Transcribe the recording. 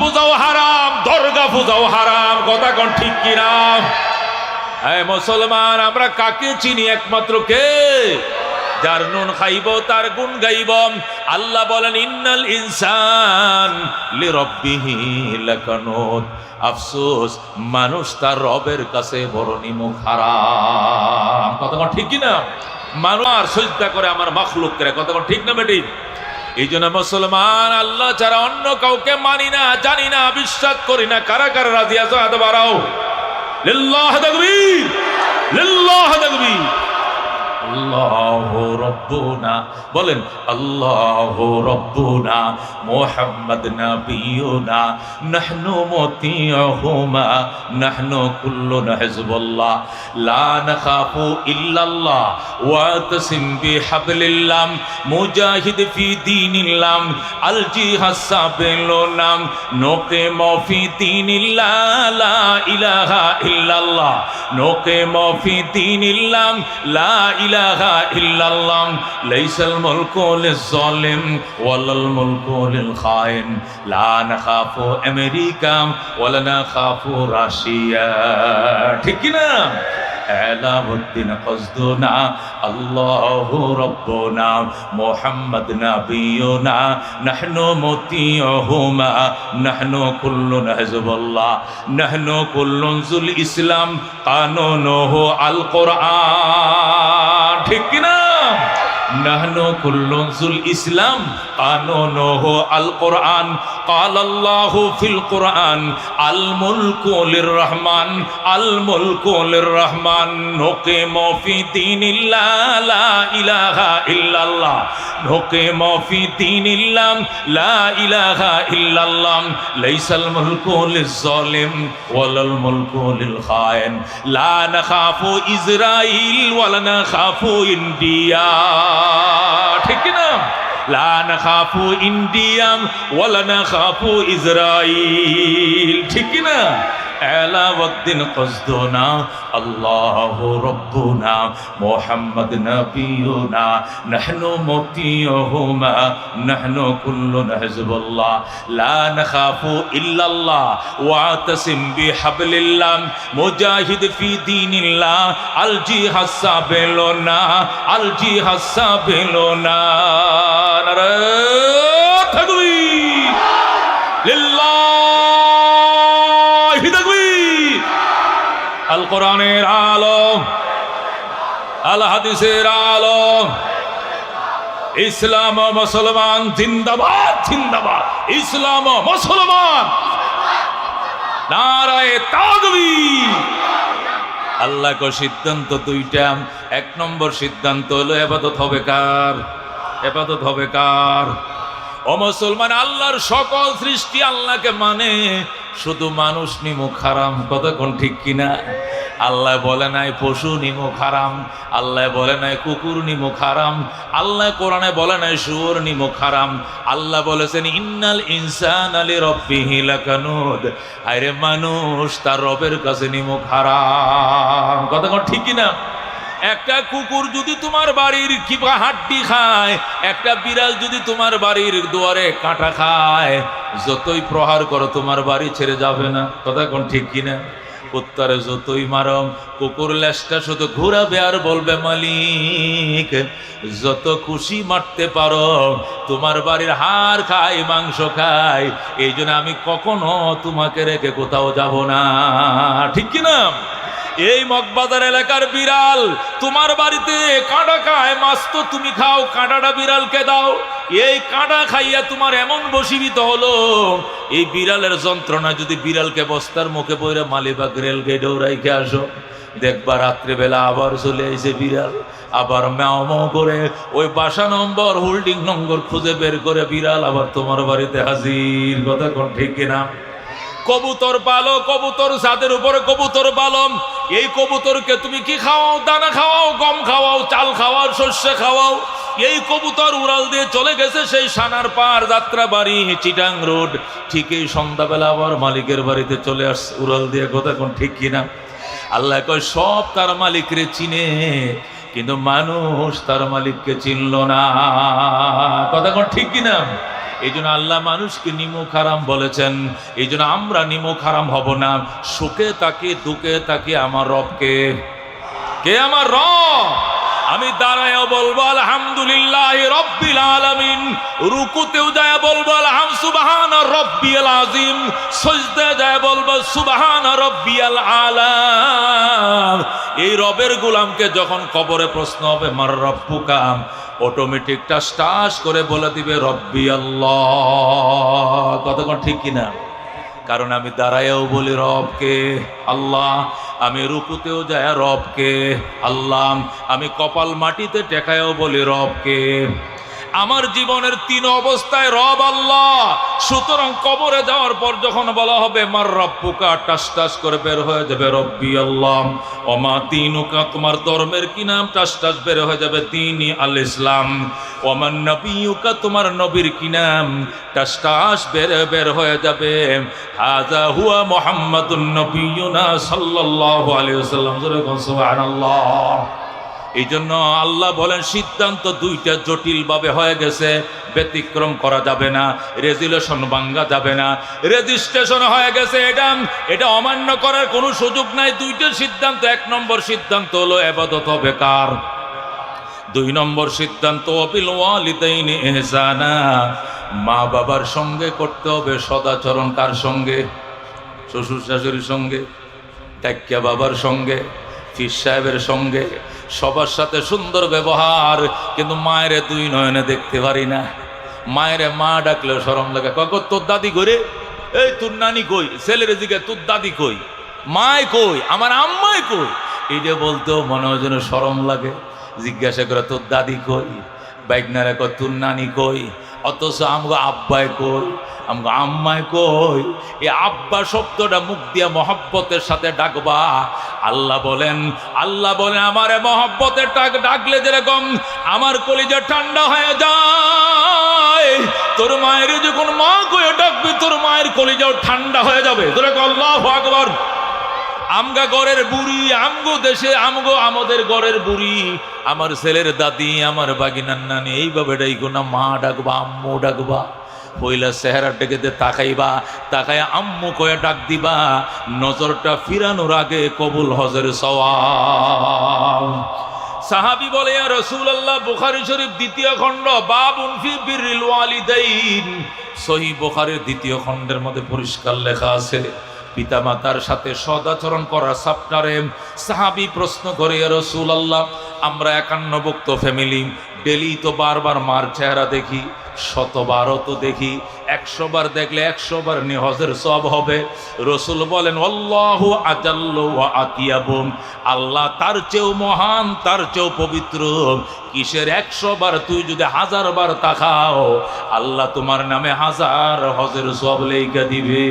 পূজাও হারাম, দরগা পূজাও হারাম, কথা কোন ঠিক কিনা? মুসলমান, আমরা কাকে চিনি একমাত্র কে? যার নুন খাইব, তার গুণ গাইব। আল্লাহ বলেন, ইন্নাল ইনসান আফসোস, মানুষ তার রবের কাছে বড় নিমুখ হারাম। কথা ঠিক কিনা? মানুষ আর সজদা করে আমার মাখলুক করে কথা ঠিক না বেটি? এই জন্য মুসলমান, আল্লাহ ছাড়া অন্য কাউকে মানি না, জানি না, বিশ্বাস করি না। কারা কারা রাজি আছো? হাত বাড়াও। লিল্লাহ তাকবীর। লিল্লাহ তাকবীর। আল্লাহ রব্বুনা বলেন আল্লাহ রব্বুনা মোহাম্মদ নবিয়ুনা নাহনু মতিয়হুমা নাহনু কুল্লুনা হিজবুল্লাহ লা নাখাফু ইল্লাল্লাহ ওয়া তাসিম বিহাবলিল্লাহ মুজাহিদ ফি দীনিল্লাহ আল জিহাদ সাবিলুনাম নোকে মফি দীনিল্লাহ লা ইলাহা ইল্লাল্লাহ নোকে মফি দীনিল্লাহ লা ইলাহা ইল্লাল্লাহ, লাইসাল মুলকু লিজ-জালিম, ওয়ালাল মুলকু লিল-খাইন লা নাখাফু আমেরিকা, ওয়ালা নাখাফু রাশিয়া। ঠিক কি না এলাউদ্দিন কসদুনা আল্লাহ রব্বনা, মোহাম্মদ নবিয়ুনা, নাহনু মতিয়হুমা নাহনু কুল্লুন হিজবুল্লাহ, নাহনু কুল্লুন জুল ইসলাম কানুনুহু আল কোরআন ঠিক কি না নাহনু কুল্লুন জুল ইসলাম কানুনুহু আল কোরআন قال الله في القرآن الملك للرحمن الملك للرحمن نقيم في دين الله لا إله إلا الله نقيم في دين الله لا إله إلا الله ليس الملك للظالم ولا الملك للخائن لا نخاف إسرائيل ولا نخاف إنديا ঠিক না লা খাফু ইন্ডিয়াম ওয়ালা নাখাফু ইসরাইল। ঠিক না এলাউদ্দিন কসদুনা, আল্লাহ রব্বুনা, মোহাম্মদ নবিয়ুনা, নাহনু মতিয়হুমা, নাহনু কুল্লুন হিজবুল্লাহ লা নাখাফু ইল্লাল্লাহ ওয়াতাসিম বিহাবলিল্লাহ, মুজাহিদ ফি দীনিল্লাহ, আল জিহাদ সাবিলুনা, আল জিহাদ সাবিলুনা নারে কোরআনের আলো আল হাদিসের আলো। ইসলাম ও মুসলমান জিন্দাবাদ জিন্দাবাদ। ইসলাম ও মুসলমান। নারায়ে আল্লাহ কো সিদ্ধান্ত দুইটা, এক নম্বর সিদ্ধান্ত হলো এবাদত হবে কার? এবাদত হবে কার? ও মুসলমান, আল্লাহর সকল সৃষ্টি আল্লাহকে মানে শুধু মানুষ নিমুখ হারাম কতক্ষণ ঠিক কিনা? আল্লাহ বলে নাই পশু নিমুখ হারাম আল্লাহ বলে নাই কুকুর নিমুখ হারাম আল্লাহ কোরআনে বলে নাই শুয়োর নিমুখ হারাম আল্লাহ বলেছেন, ইন্নাল ইনসান আলী রব্বিহি লাকানুদ। আরে মানুষ, তার রবের কাছে নিমুখ হারাম কতক্ষণ ঠিক কিনা? একটা কুকুর যদি তোমার বাড়ির কিবা হাড্ডি খায়, একটা বিড়াল যদি তোমার বাড়ির দুয়ারে কাঁটা খায়, যতই প্রহার করো, তোমার বাড়ি ছেড়ে যাবে না। কথা কোন ঠিক কিনা? কুত্তারে যতই মারম, কুকুর লেসটা শুধু ঘুরাবে আর বলবে, মালিক, যত খুশি মারতে পারো তোমার বাড়ির হাড় খাই, মাংস খাই, এই জন্য আমি কখনো তোমাকে রেখে কোথাও যাব না। ঠিক কিনা? এই মগবাজার এলাকার বিড়াল, তোমার বাড়িতে কাঁটা খায় মাছ তো তুমি খাও, কাঁটাটা বিড়ালকে দাও। এই কাঁটা খাইয়া তোমার এমন বসীভূত হলো, এই বিড়ালের যন্ত্রণা যদি বিড়ালকে বস্তার মুখে পড়ে মালিবাগ রেল গেটেও রাইখে আসো, দেখবা রাত্রেবেলা আবার চলে এসে বিড়াল। আবার ম্যাও ম্যাও করে ওই বাসা নম্বর, হোল্ডিং নম্বর খুঁজে বের করে বিড়াল আবার তোমার বাড়িতে হাজির। কথা কোন ঠিক কিনা? কবুতর পালো, কবুতর ছাদের উপরে কবুতর পালম। এই কবুতরকে তুমি কি খাওয়াও? দানা খাওয়াও, গম খাওয়াও, চাল খাওয়াও শস্য খাওয়াও? এই কবুতর উড়াল দিয়ে চলে গেছে সেই সানার পার যাত্রা বাড়ি চিটাং রোড। ঠিক এই সন্ধ্যাবেলা আবার মালিকের বাড়িতে চলে আসছে। উড়াল দিয়ে কথা কোন ঠিক কিনা আল্লাহ কয়, সব তার মালিকরে চিনে, কিন্তু মানুষ তার মালিককে চিনল না। কথা কোন ঠিক কিনা এই জন্য আল্লাহ মানুষকে নিমুখ হারাম বলেছেন। এই জন্য আমরা নিমুখ হারাম হব না। সুখে তাকে দুঃখে তাকে আমার রবকে। কে আমার রব? আমি দাঁড়ায় বলব, আলহামদুলিল্লাহ রব্বিল রুকুতেও যায় বলব আলহাম সুবহান রব্বিয়াল আজিম। সজদে যায় বলব সুবহান রব্বিয়াল আলাম। এই রবের গুলামকে যখন কবরে প্রশ্ন হবে, মার রব্বুকাম অটোমেটিক টাস টাস করে বলে দিবে রব্বি আল্লাহ কতক্ষণ ঠিক কিনা? কারণ আমি দাঁড়ায়ও বলি, রবকে, আল্লাহ। আমি রুকুতেও যায়, রবকে, আল্লাহ। আমি কপাল মাটিতে টেকায়ও বলি, রবকে। আমার জীবনের তিন অবস্থায় রব আল্লাহ। সুতরাং কবরে যাওয়ার পর যখন বলা হবে, মার রব্বুকা টাস টাস করে বের হয়ে যাবে রব্বি আল্লাহ। অমা তিনুকা, তোমার ধর্মের কি নাম? টাস টাস বের হয়ে যাবে তিনি আল ইসলাম। ওমান নবীকা তোমার নবীর কি নাম? টাস টাস বের বের হয়ে যাবে। হাজা হুয়া মোহাম্মদুন নবীনা আলাইহি ওয়াসাল্লাম। সুবহানাল্লাহ। এই জন্য আল্লাহ বলেন, সিদ্ধান্ত দুইটা জটিলভাবে হয়ে গেছে, ব্যতিক্রম করা যাবে না, রেজুলেশন ভাঙ্গা যাবে না। রেজিস্ট্রেশন হয়ে গেছে, এটা এটা অমান্য করার কোনো সুযোগ নাই। দুইটা সিদ্ধান্ত, এক নম্বর সিদ্ধান্ত হলো এবাদত হবে কার দুই নম্বর সিদ্ধান্ত অপিল ওয়ালিদাইনি ইহসানা মা বাবার সঙ্গে করতে হবে সদাচরণ কার সঙ্গে? শ্বশুর শাশুড়ির সঙ্গে? ডাক্যা বাবার সঙ্গে? ফির সাহেবের সঙ্গে সবার সাথে সুন্দর ব্যবহার, কিন্তু মায়ের দুই নয়নে দেখতে পারি না। মায়ের মা ডাকলে সরম লাগে। কক তোর দাদি করে এই, তোর নানি কই? ছেলের দিকে তোর দাদি কই? মায় কই? আমার আম্মাই কই? এই যে বলতেও মনে হয় যেন সরম লাগে। জিজ্ঞাসা করে, তোর দাদি কই? বাইকনারে কয়, তোর নানি কই? অথচ আমগো আব্বাই কই? আমগো আম্মাই কই? এই আব্বা শব্দটা মুখ দিয়া মহব্বতের সাথে ডাকবা। আল্লাহ বলেন আল্লাহ বলেন, আমারে মহব্বতের ডাক ডাকলে যেরকম আমার কলিজা ঠান্ডা হয়ে যায়। তোর মায়ের যখন মা কয়ে ডাকবি, তোর মায়ের কলিজাও ঠান্ডা হয়ে যাবে। তোরা আল্লাহ আকবর। আমগা গড়ের বুড়ি, আমগো দেশে, আমগো আমাদের গড়ের বুড়ি। আমার ছেলের দাদি, আমার বাগিনার নানি, এইভাবে ডাইকো না, মা ডাকবা, আম্মু ডাকবা। পয়লা চেহারা ডেকে তাকাইবা তাকাই আম্মু কয়ে ডাক দিবা, নজরটা ফিরানোর আগে কবুল হজের সওয়াব সাহাবি বলে রসুল আল্লাহ বুখারি শরীফ দ্বিতীয় খণ্ড, বাবুন ফি বিররিল ওয়ালিদাইন। সহি বুখারীর দ্বিতীয় খণ্ডের মধ্যে পরিষ্কার লেখা আছে পিতামাতার সাথে সদাচরণ করার সাপ্টারে সাহাবি প্রশ্ন করে রসুল আল্লাহ আমরা একান্নভুক্ত ফ্যামিলি, ডেলি তো বারবার মার চেহারা দেখি, শতবারও তো দেখি একশো বার দেখলে একশো বার নিহজের সব হবে। রসুল বলেন অল্লাহ আতিয়াবুম আল্লাহ তার চেয়েও মহান, তার চেয়েও পবিত্র। কিসের একশো বার তুই যদি হাজার বার তাকাও, আল্লাহ তোমার নামে হাজার হজের সব লেখা দিবে।